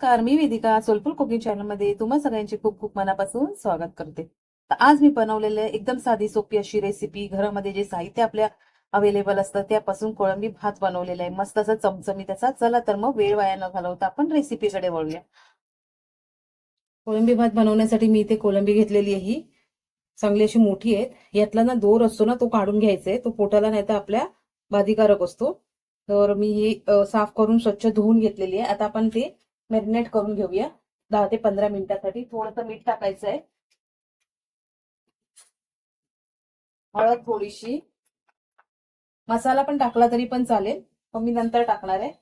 नमस्कार मी Vedika soulful cooking चॅनलमध्ये तुम्हा सगळ्यांचे खूप खूप मनापासून स्वागत करते. तर आज मी बनवलेले एकदम साधी सोपी अशी रेसिपी घरामध्ये जे साहित्य आपल्या अवेलेबल असतं त्यापासून कोळंबी भात बनवलेला आहे. मस्त असं चमचमी त्याचा चला तर मग वेळ वाया न घालवता आपण रेसिपीकडे वळूया. कोळंबी भात बनवण्यासाठी मी इथे कोळंबी घेतलेली आहे ही. चांगली अशी मोठी आहेत. यातला ना दोर असतो ना तो काढून घ्यायचा आहे. तो पोटाला नाही तर आपल्या बाधिकारक असतो. तर मी ही साफ करून स्वच्छ धुवून घेतलेली आहे. आता आपण ते मॅरिनेट करून घेऊया. दहा ते पंधरा मिनिटासाठी थोडंसं मीठ टाकायचं आहे हळद थोडीशी. मसाला पण टाकला तरी पण चालेल पण मी नंतर टाकणार आहे.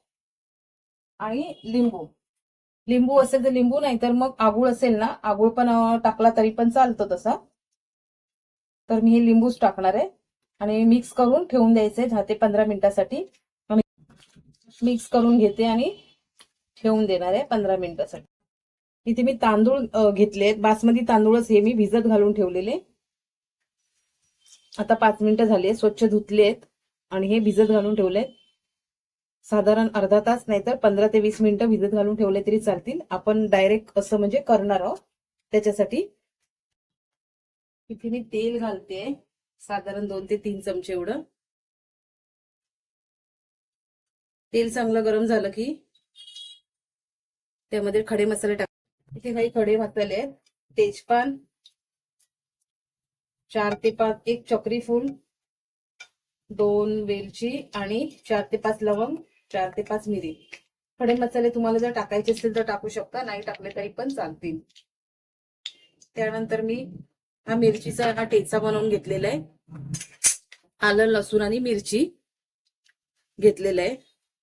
आणि लिंबू. लिंबू असेल तर लिंबू नाही तर मग आगूळ असेल ना आगूळ पण टाकला तरी पण चालतो तसा. तर मी हे लिंबूच टाकणार आहे. आणि मिक्स करून ठेवून द्यायचंय दहा ते पंधरा मिनिटासाठी. मिक्स करून घेते आणि ठेवून देणार आहे पंधरा मिनिटासाठी. इथे मी तांदूळ अ, घेतले बासमती तांदूळच हे मी भिजत घालून ठेवलेले. आता पाच मिनिटं झाली स्वच्छ धुतलेत आणि हे भिजत घालून ठेवले साधारण अर्धा तास नाहीतर पंधरा ते वीस मिनिटं भिजत घालून ठेवले तरी चालतील. आपण डायरेक्ट असं म्हणजे करणार आहोत. त्याच्यासाठी इथे मी तेल घालते. साधारण दोन ते तीन चमचे एवढं. तेल चांगलं गरम झालं की त्यामध्ये खडे मसाले टाक इथे काही खडे मसाले आहेत. तेजपान चार ते पाच एक चक्री फूल दोन वेलची आणि चार ते पाच लवंग चार ते पाच मिरी. खडे मसाले तुम्हाला जर टाकायचे असतील तर टाकू शकता नाही टाकले तरी पण चालतील. त्यानंतर मी हा मिरचीचा हा ठेचा बनवून घेतलेला आहे. आलं लसूण आणि मिरची घेतलेलं आहे.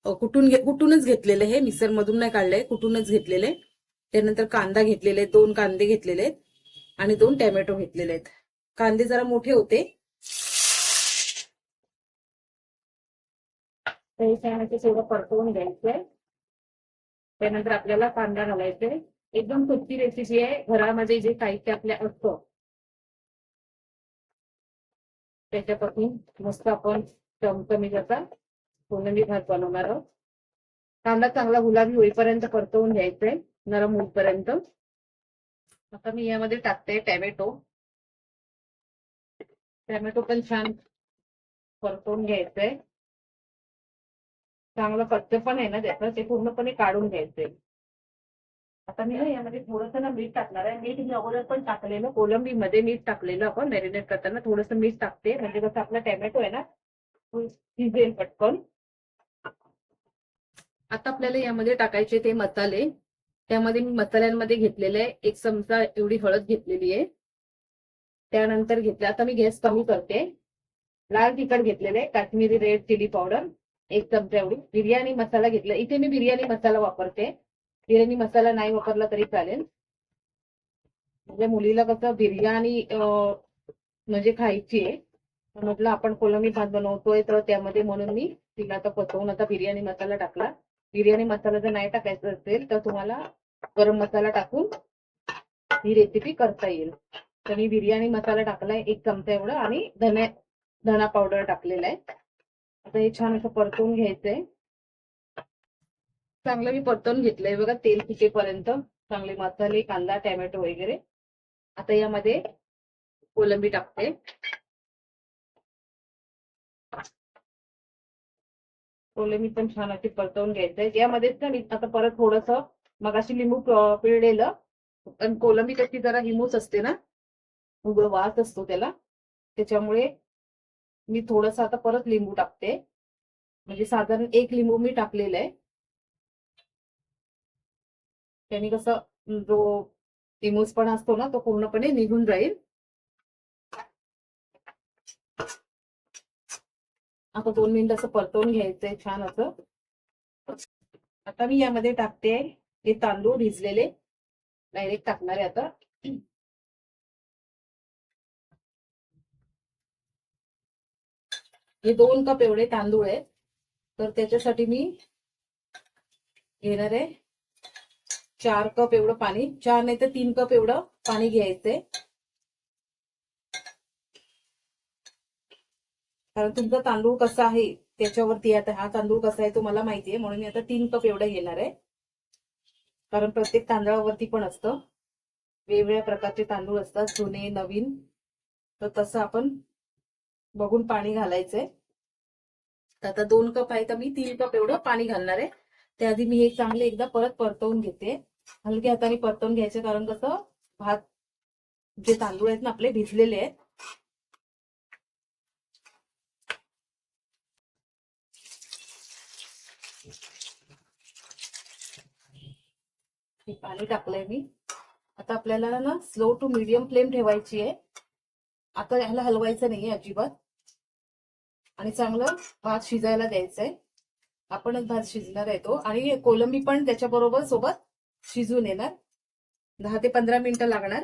कुटून घे कुटूनच घेतलेलं आहे मधून नाही काढलंय कुटूनच घेतलेलं. आहे त्यानंतर कांदा घेतलेले आहेत दोन कांदे घेतलेले आहेत आणि दोन टॅमॅटो घेतलेले आहेत. कांदे जरा मोठे होते. थोडं परतवून घ्यायचंय त्यानंतर आपल्याला कांदा घालायचे एकदम सोपी रेसिपी आहे. घरामध्ये जे साहित्य आपल्या असतं. त्याच्यापासून मस्त आपण चमचमी त्याचा कोलंबी भात बनवणार आहोत. कांदा चांगला गुलाबी होईपर्यंत परतवून घ्यायचंय नरम होईपर्यंत. आता मी यामध्ये टाकते टॅमॅटो. टॅमॅटो पण छान परतवून घ्यायचंय चांगलं कच्च पण आहे ना त्याचं ते पूर्णपणे काढून घ्यायचंय आता मी ना यामध्ये थोडंसं ना मीठ टाकणार आहे. मीठ मी अगोदर पण टाकलेलं कोलंबीमध्ये मीठ टाकलेलं आपण मॅरिनेट करताना थोडंसं मीठ टाकते. म्हणजे कसं आपला टॅमॅटो आहे ना शिजेल पटकन. आता आपल्याला यामध्ये टाकायचे ते मसाले. त्यामध्ये मी मसाल्यांमध्ये घेतलेले आहे एक चमचा एवढी हळद घेतलेली आहे. त्यानंतर घेतले आता मी गॅस कमी करते. लाल तिखट घेतलेले आहे काश्मीरी रेड चिली पावडर एक चमचा एवढी. बिर्याणी मसाला घेतला इथे मी बिर्याणी मसाला वापरते. बिर्याणी मसाला नाही वापरला तरी चालेल. म्हणजे मुलीला कसं बिर्याणी म्हणजे खायची आहे. म्हटलं आपण कोलंबी भात बनवतोय तर त्यामध्ये म्हणून मी तिला आता पचवून आता बिर्याणी मसाला टाकला. बिर्याणी मसाला जर नाही टाकायचा असेल तर तुम्हाला गरम मसाला टाकून ही रेसिपी करता येईल. तर मी बिर्याणी मसाला टाकलाय एक चमचा एवढा आणि धने धना पावडर टाकलेला आहे. आता हे छान असं परतवून घ्यायचंय. चांगलं मी परतवून घेतलंय. बघा तेल सुटेपर्यंत चांगले मसाले कांदा टॅमॅटो वगैरे. आता यामध्ये कोलंबी टाकते. कोलंबी पण छान अशी परतवून घ्यायचंय. यामध्येच ना मी आता परत थोडस मगाशी लिंबू पिळलेलं पण कोलंबी कशी जरा हिमूच असते ना उघड वास असतो त्याला. त्याच्यामुळे मी थोडस आता परत लिंबू टाकते. म्हणजे साधारण एक लिंबू मी टाकलेलं आहे. त्याने कसं जो हिमूस पण असतो ना तो पूर्णपणे निघून जाईल. आता दोन मिनिट असं परतवून घ्यायचंय छान असं. आता मी यामध्ये टाकते हे तांदूळ भिजलेले. डायरेक्ट टाकणार आहे आता. हे दोन कप एवढे तांदूळ आहेत. तर त्याच्यासाठी मी घेणार आहे चार कप एवढं पाणी. चार नाही तर तीन कप एवढं पाणी घ्यायचंय. कारण तुमचा तांदूळ कसा आहे त्याच्यावरती आता हा तांदूळ कसा आहे तो मला माहिती आहे म्हणून मी आता तीन कप एवढा घेणार आहे. कारण प्रत्येक तांदळावरती पण असतं. वेगवेगळ्या प्रकारचे तांदूळ असतात जुने नवीन. तर तसं आपण बघून पाणी घालायचंय. तर आता दोन कप आहे तर मी तीन कप एवढं पाणी घालणार आहे. त्याआधी मी हे चांगले एकदा परत परतवून घेते. हलक्या हाताने परतवून घ्यायचे कारण कसं भात जे तांदूळ आहेत ना आपले भिजलेले आहेत हे पाणी टाकलंय मी. आता आपल्याला ना स्लो टू मीडियम फ्लेम ठेवायची आहे. आता ह्याला हलवायचं नाहीये अजिबात. आणि चांगलं भात शिजायला द्यायचंय. आपणच भात शिजणार आहे तो. आणि कोलंबी पण त्याच्याबरोबर सोबत शिजून येणार. दहा ते पंधरा मिनिटं लागणार.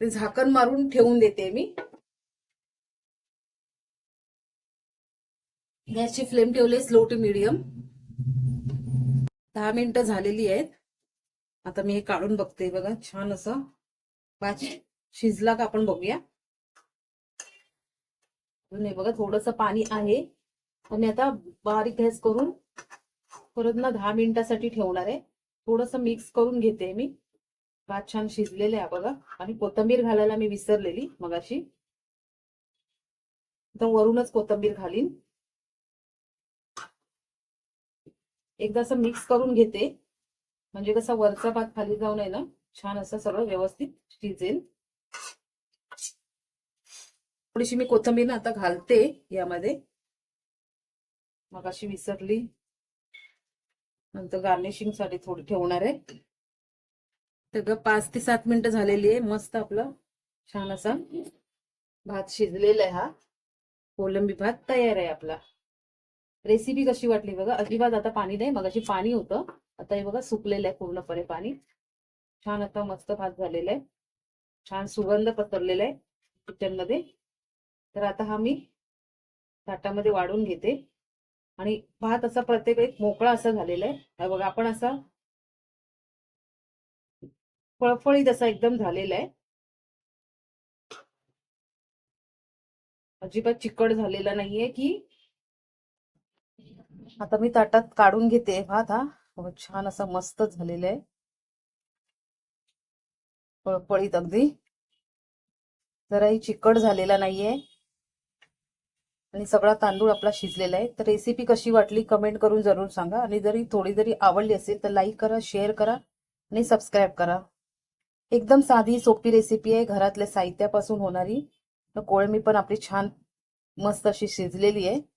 ते झाकण मारून ठेवून देते मी. गॅसची फ्लेम ठेवली स्लो टू मीडियम दहा मिनिटं झालेली आहेत. आता मी हे काढून बघते बघा छान असं भात शिजला का आपण बघूया. बघा थोडस पाणी आहे. आणि आता बारीक गॅस करून परत ना दहा मिनिटासाठी ठेवणार आहे. थोडस मिक्स करून घेते मी. भात छान शिजलेले आहे बघा. आणि कोथंबीर घालायला मी विसरलेली मगाशी. तर वरूनच कोथंबीर घालीन. एकदा असं मिक्स करून घेते. म्हणजे कसा वरचा भात खाली जाऊ नये ना छान असं सगळं व्यवस्थित शिजेल. थोडीशी मी कोथंबीर ना आता घालते यामध्ये. मग अशी विसरली. नंतर गार्निशिंगसाठी थोडी ठेवणार आहे. सगळं पाच ते सात मिनिटं झालेली आहे मस्त आपलं. छान असा भात शिजलेला आहे हा. कोलंबी भात तयार आहे आपला. रेसिपी कशी वाटली बघा. अजिबात आता पाणी नाही. मग अशी पाणी होतं. आता हे बघा सुकलेलं आहे पूर्णपणे पाणी. छान आता मस्त भात झालेला आहे. छान सुगंध पसरलेला आहे किचनमध्ये तर आता हा मी ताटामध्ये वाढून घेते. आणि भात असा प्रत्येक एक मोकळा असा झालेला आहे. बघा आपण असा फळफळीत असा एकदम झालेला आहे. अजिबात चिकट झालेला नाहीये की आता मी ताटात काढून घेते. भात हा. हो, छान असा मस्त झालेला आहे. पळपळीत अगदी. जराही चिकट झालेला नाहीये. आणि सगळा तांदूळ आपला शिजलेला आहे. तर रेसिपी कशी वाटली कमेंट करून जरूर सांगा. आणि जरी थोडी जरी आवडली असेल तर लाईक करा शेअर करा आणि सबस्क्राईब करा. एकदम साधी सोपी रेसिपी आहे. घरातल्या साहित्यापासून होणारी. तर कोळमी पण आपली छान मस्त अशी शिजलेली आहे.